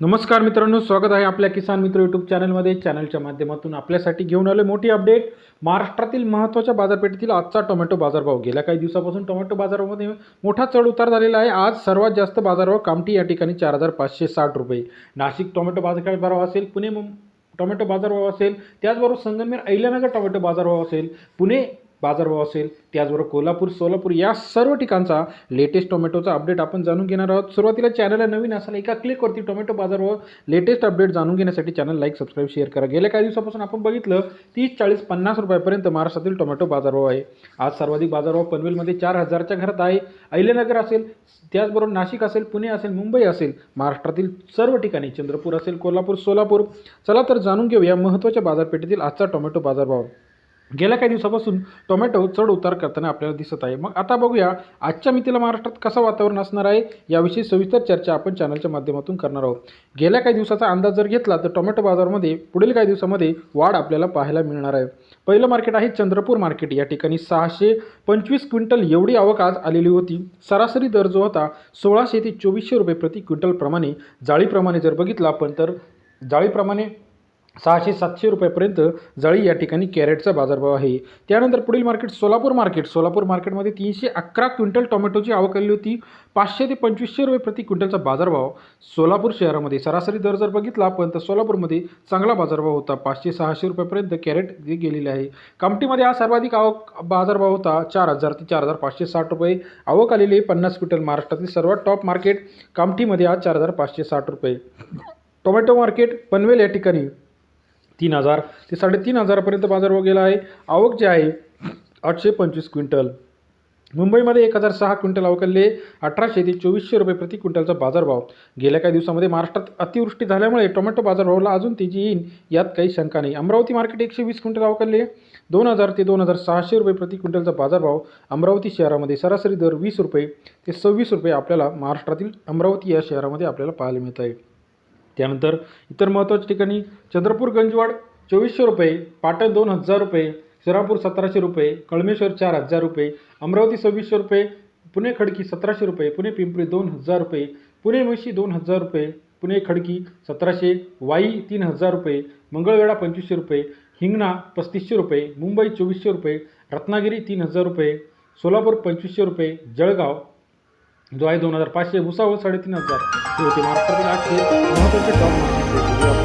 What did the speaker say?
नमस्कार मित्रांनो स्वागत आहे आपल्या किसान मित्र यूट्यूब चॅनलमध्ये चॅनलच्या माध्यमातून आपल्यासाठी घेऊन आलो मोठी अपडेट महाराष्ट्रातील महत्त्वाच्या बाजारपेठेतील आजचा टोमॅटो बाजारभाव. गेल्या काही दिवसापासून टोमॅटो बाजारामध्ये मोठा चढ उतार झालेला आहे. आज सर्वात जास्त बाजारभाव कामठी या ठिकाणी चार हजार पाचशे साठ रुपये. नाशिक टोमॅटो बाजारभाव असेल पुणे टोमॅटो बाजारभाव असेल त्याचबरोबर संगमनेर अहिल्यानगर टोमॅटो बाजारभाव असेल पुणे बाजारभाव असेल त्याचबरोबर कोल्हापूर सोलापूर या सर्व ठिकाणचा लेटेस्ट टोमॅटोचा अपडेट आपण जाणून घेणार आहोत. सुरुवातीला चॅनलला नवीन असाल एका क्लिकवरती टोमॅटो बाजारभाव लेटेस्ट अपडेट जाणून घेण्यासाठी चॅनल लाईक सबस्क्राईब शेअर करा. गेल्या काही दिवसापासून आपण बघितलं तीस चाळीस पन्नास रुपयापर्यंत महाराष्ट्रातील टोमॅटो बाजारभाव आहे. आज सर्वाधिक बाजारभाव पनवेलमध्ये चार हजारच्या घरात आहे. अहिल्यानगर असेल त्याचबरोबर नाशिक असेल पुणे असेल मुंबई असेल महाराष्ट्रातील सर्व ठिकाणी चंद्रपूर असेल कोल्हापूर सोलापूर. चला तर जाणून घेऊया महत्त्वाच्या बाजारपेठेतील आजचा टोमॅटो बाजारभाव. गेल्या काही दिवसापासून टोमॅटो चढ उतार करताना आपल्याला दिसत आहे. मग आता बघूया आजच्या मितीला महाराष्ट्रात कसं वातावरण असणार आहे याविषयी सविस्तर चर्चा आपण चॅनलच्या माध्यमातून करणार आहोत. गेल्या काही दिवसाचा अंदाज जर घेतला तर टोमॅटो बाजारामध्ये पुढील काही दिवसामध्ये वाढ आपल्याला पाहायला मिळणार आहे. पहिलं मार्केट आहे चंद्रपूर मार्केट. या ठिकाणी सहाशे पंचवीस क्विंटल एवढी आवक आज आलेली होती. सरासरी दर जो होता सोळाशे ते चोवीसशे रुपये प्रति क्विंटलप्रमाणे जाळीप्रमाणे जर बघितला आपण तर जाळीप्रमाणे सहाशे सातशे रुपयापर्यंत जळी या ठिकाणी कॅरेटचा बाजारभाव आहे. त्यानंतर पुढील मार्केट सोलापूर मार्केट सोलापूर मार्केटमध्ये तीनशे अकरा क्विंटल टोमॅटोची आवक आलेली होती. पाचशे ते पंचवीसशे रुपये प्रति क्विंटलचा बाजारभाव सोलापूर शहरामध्ये. सरासरी दर जर बघितला आपण तर सोलापूरमध्ये चांगला बाजारभाव होता. पाचशे सहाशे रुपयापर्यंत कॅरेट जे गेलेले आहे. कामठीमध्ये हा सर्वाधिक आवक बाजारभाव होता. चार हजार ते चार हजार पाचशे साठ रुपये. आवक आलेली आहे पन्नास क्विंटल. महाराष्ट्रातील सर्वात टॉप मार्केट कामठीमध्ये आज चार हजार पाचशे साठ रुपये. टोमॅटो मार्केट पनवेल या ठिकाणी तीन हजार ते साडेतीन हजारापर्यंत बाजारभाव गेला आहे. आवक जे आहे आठशे पंचवीस क्विंटल. मुंबईमध्ये एक हजार सहा क्विंटल अवकलले अठराशे ते चोवीसशे रुपये प्रति क्विंटलचा बाजारभाव. गेल्या काही दिवसामध्ये महाराष्ट्रात अतिवृष्टी झाल्यामुळे टोमॅटो बाजारभावाला अजून तेजी येईल यात काही शंका नाही. अमरावती मार्केट एकशे वीस क्विंटल अवकलले दोन हजार ते दोन हजार सहाशे रुपये प्रति क्विंटलचा बाजारभाव अमरावती शहरामध्ये सरासरी दर वीस रुपये ते सव्वीस रुपये आपल्याला महाराष्ट्रातील अमरावती या शहरामध्ये आपल्याला पाहायला मिळत आहे. त्यानंतर इतर महत्त्वाच्या ठिकाणी चंद्रपूर गंजवाड चोवीसशे रुपये पाटण दोन हजार रुपये श्रीरामपूर सतराशे रुपये कळमेश्वर चार हजार रुपये अमरावती सव्वीसशे रुपये पुणे खडकी सतराशे रुपये पुणे पिंपरी दोन हजार रुपये पुणे म्हशी दोन हजार रुपये पुणे खडकी सतराशे वाई तीन हजार रुपये मंगळवेढा पंचवीसशे रुपये हिंगणा पस्तीसशे रुपये मुंबई चोवीसशे रुपये रत्नागिरी तीन हजार रुपये सोलापूर पंचवीसशे रुपये जळगाव जो आहे दोन हजार पाचशे भुसावळ साडेतीन हजार. हे होते महाराष्ट्रातील आठशे महत्त्वाचे टॉप मार्केट.